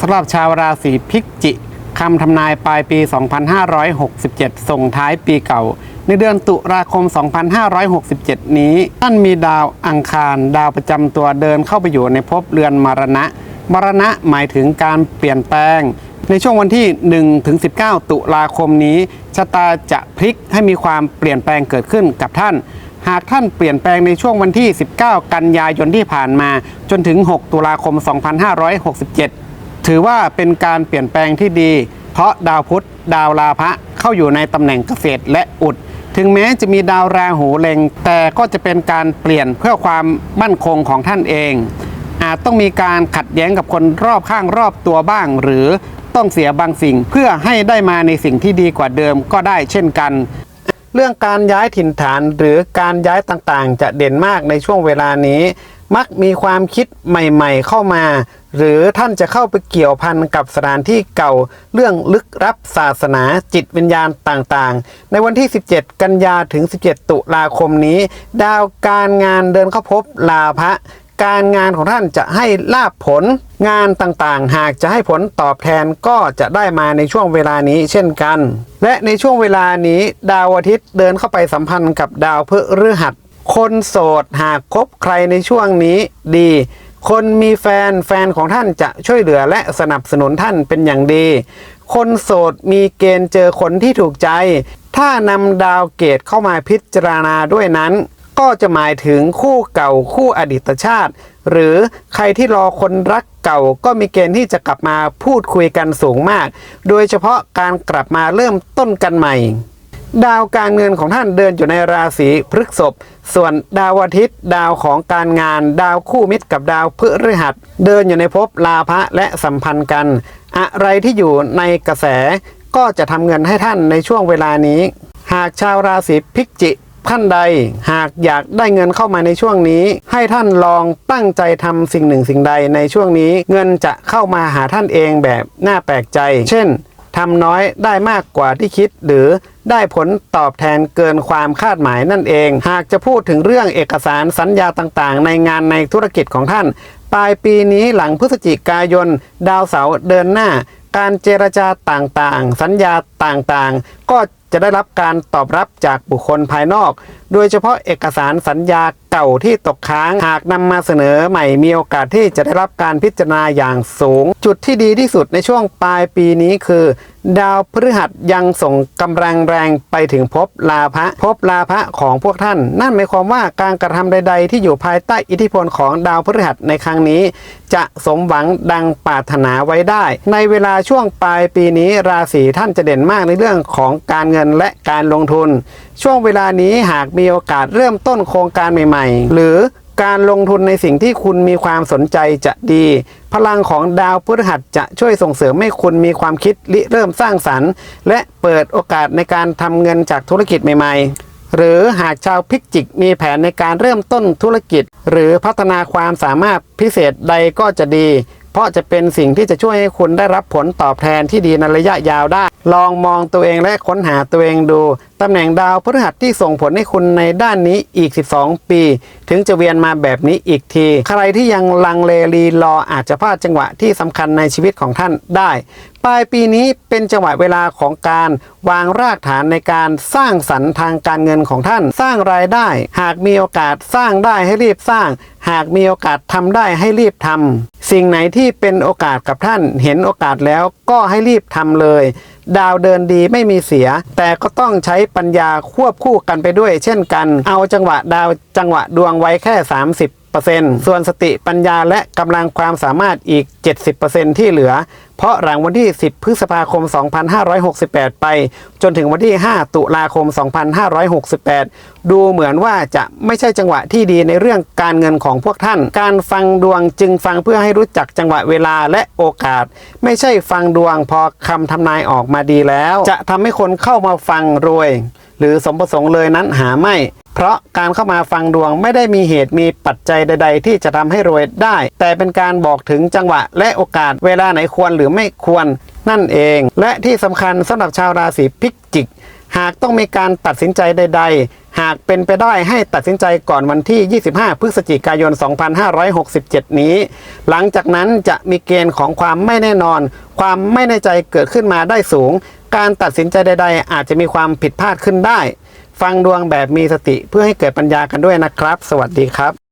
สำหรับชาวราศีพิจิคำทำนายปลายปี 2567 ส่งท้ายปีเก่า ในเดือนตุลาคม 2567 นี้ ท่านมีดาวอังคาร ดาวประจำตัวเดินเข้าไปอยู่ในภพเรือนมรณะ มรณะหมายถึงการเปลี่ยนแปลง ในช่วงวันที่1ถึง19 ตุลาคมนี้ชะตาจะพลิกให้มีความเปลี่ยนแปลงเกิดขึ้นกับท่านหากท่านเปลี่ยนแปลงในช่วงวันที่ 19 กันยายนที่ผ่านมา จนถึง 6 ตุลาคม 2567 ถือว่าเป็นการเปลี่ยนแปลงที่ดี เพราะดาวพุธดาวราพะเข้าอยู่ในตำแหน่งเกษตรและอุด ถึงแม้จะมีดาวราหูเล็ง แต่ก็จะเป็นการเปลี่ยนเพื่อความมั่นคงของท่านเอง อาจต้องมีการขัดแย้งกับคนรอบข้างรอบตัวบ้าง หรือต้องเสียบางสิ่งเพื่อให้ได้มาในสิ่งที่ดีกว่าเดิมก็ได้เช่นกัน เรื่องการย้ายถิ่นฐานหรือการย้ายต่างๆ จะเด่นมากในช่วงเวลานี้ มักมีความคิดใหม่ๆเข้ามา หรือท่านจะเข้าไปเกี่ยวพันกับสถานที่เก่า เรื่องลึกลับศาสนาจิตวิญญาณต่างๆ ในวันที่ 17 กันยาถึง 17 ตุลาคมนี้ ดาวการงานเดินเข้าพบลาภะ การงานของท่านจะให้ลาบผลงานต่างๆ หากจะให้ผลตอบแทนก็จะได้มาในช่วงเวลานี้เช่นกัน และในช่วงเวลานี้ดาวอาทิตย์เดินเข้าไปสัมพันธ์กับดาวพฤหัส คนโสดหากคบใครในช่วงนี้ดี คนมีแฟนแฟนของท่านจะช่วยเหลือและสนับสนุนท่านเป็นอย่างดี คนโสดมีเกณฑ์เจอคนที่ถูกใจ ถ้านำดาวเกตเข้ามาพิจารณาด้วยนั้น ก็จะหมายถึงคู่เก่าคู่อดีตชาติ หรือใครที่รอคนรักเก่าก็มีเกณฑ์ที่จะกลับมาพูดคุยกันสูงมาก โดยเฉพาะการกลับมาเริ่มต้นกันใหม่ ดาวการเงินของท่านเดินอยู่ในราศีพฤษภส่วนดาวอาทิตย์ ดาวของการงาน ดาวคู่มิตรกับดาวพฤหัส เดินอยู่ในภพลาภะและสัมพันธ์กัน อะไรที่อยู่ในกระแสก็จะทำเงินให้ท่านในช่วงเวลานี้ หากชาวราศีพิจิ ท่านใด หากอยากได้เงินเข้ามาในช่วงนี้ ให้ท่านลองตั้งใจทำสิ่งหนึ่งสิ่งใดในช่วงนี้ เงินจะเข้ามาหาท่านเองแบบน่าแปลกใจ เช่นทำน้อยได้มากกว่าที่คิดหรือได้ผลตอบแทนเกินความคาดหมายนั่นเอง หากจะพูดถึงเรื่องเอกสารสัญญาต่างๆ ในงานในธุรกิจของท่าน ปลายปีนี้หลังพฤศจิกายน ดาวเสาร์เดินหน้า การเจรจาต่างๆ สัญญาต่างๆ ก็ จะได้รับการตอบรับจากบุคคลภายนอก โดยเฉพาะเอกสารสัญญา ก่าที่ตกค้าง หากนำมาเสนอใหม่มีโอกาสที่จะได้รับการพิจารณาอย่างสูง จุดที่ดีที่สุดในช่วงปลายปีนี้คือ ดาวพฤหัสยังส่งกำลังแรงไปถึงภพลาภะภพลาภะของพวกท่าน นั่นหมายความว่าการกระทำใด ๆ ที่อยู่ภายใต้อิทธิพลของดาวพฤหัสในครั้งนี้ จะสมหวังดังปรารถนาไว้ได้ ในเวลาช่วงปลายปีนี้ราศีท่านจะเด่นมากในเรื่องของการเงินและการลงทุน ช่วงเวลานี้หากมีโอกาสเริ่มต้นโครงการใหม่ๆ หรือการลงทุนในสิ่งที่คุณมีความสนใจจะดี พลังของดาวพฤหัสจะช่วยส่งเสริมให้คุณมีความคิดริเริ่มสร้างสรรค์ และเปิดโอกาสในการทำเงินจากธุรกิจใหม่ๆ หรือหากชาวพิจิกมีแผนในการเริ่มต้นธุรกิจ หรือพัฒนาความสามารถพิเศษใดก็จะดี เพราะจะเป็นสิ่งที่จะช่วยให้คุณได้รับผลตอบแทนที่ดีในระยะยาวได้ ลองมองตัวเองและค้นหาตัวเองดู ตำแหน่งดาวพฤหัสที่ส่งผลให้คุณในด้านนี้อีก 12 ปี ถึงจะเวียนมาแบบนี้อีกที ใครที่ยังลังเลรีรออาจจะพลาดจังหวะที่สำคัญในชีวิตของท่านได้ปลายปีนี้เป็นจังหวะเวลาของการวางรากฐานในการสร้างสรรค์ทางการเงินของท่าน สร้างรายได้ หากมีโอกาสสร้างได้ให้รีบสร้าง หากมีโอกาสทำได้ให้รีบทำสิ่งไหนที่เป็นโอกาสกับท่านเห็นโอกาสแล้วก็ให้รีบทำเลย ดาวเดินดีไม่มีเสีย แต่ก็ต้องใช้ปัญญาควบคู่กันไปด้วย เช่นกัน เอาจังหวะดาวจังหวะดวงไว้แค่ 30 ส่วนสติปัญญาและกำลังความสามารถอีก 70%ที่เหลือ เพราะหลังวันที่ 10 พฤษภาคม 2568 ไป จนถึงวันที่ 5 ตุลาคม 2568 ดูเหมือนว่าจะไม่ใช่จังหวะที่ดีในเรื่องการเงินของพวกท่าน การฟังดวงจึงฟังเพื่อให้รู้จักจังหวะเวลาและโอกาส ไม่ใช่ฟังดวงพอคำทำนายออกมาดีแล้ว จะทำให้คนเข้ามาฟังรวย หรือสมประสงค์เลยนั้นหาไม่ เพราะการเข้ามาฟังดวงไม่ได้มีเหตุมีปัจจัยใด ๆ ที่จะทำให้รวยได้ แต่เป็นการบอกถึงจังหวะและโอกาสเวลาไหนควรหรือไม่ควรนั่นเอง และที่สำคัญสำหรับชาวราศีพิจิก หากต้องมีการตัดสินใจใด ๆ หากเป็นไปได้ให้ตัดสินใจก่อนวันที่ 25 พฤศจิกายน 2567 นี้ หลังจากนั้นจะมีเกณฑ์ของความไม่แน่นอน ความไม่แน่ใจเกิดขึ้นมาได้สูง การตัดสินใจใด ๆ อาจจะมีความผิดพลาดขึ้นได้ ฟังดวงแบบมีสติเพื่อให้เกิดปัญญากันด้วยนะครับ สวัสดีครับ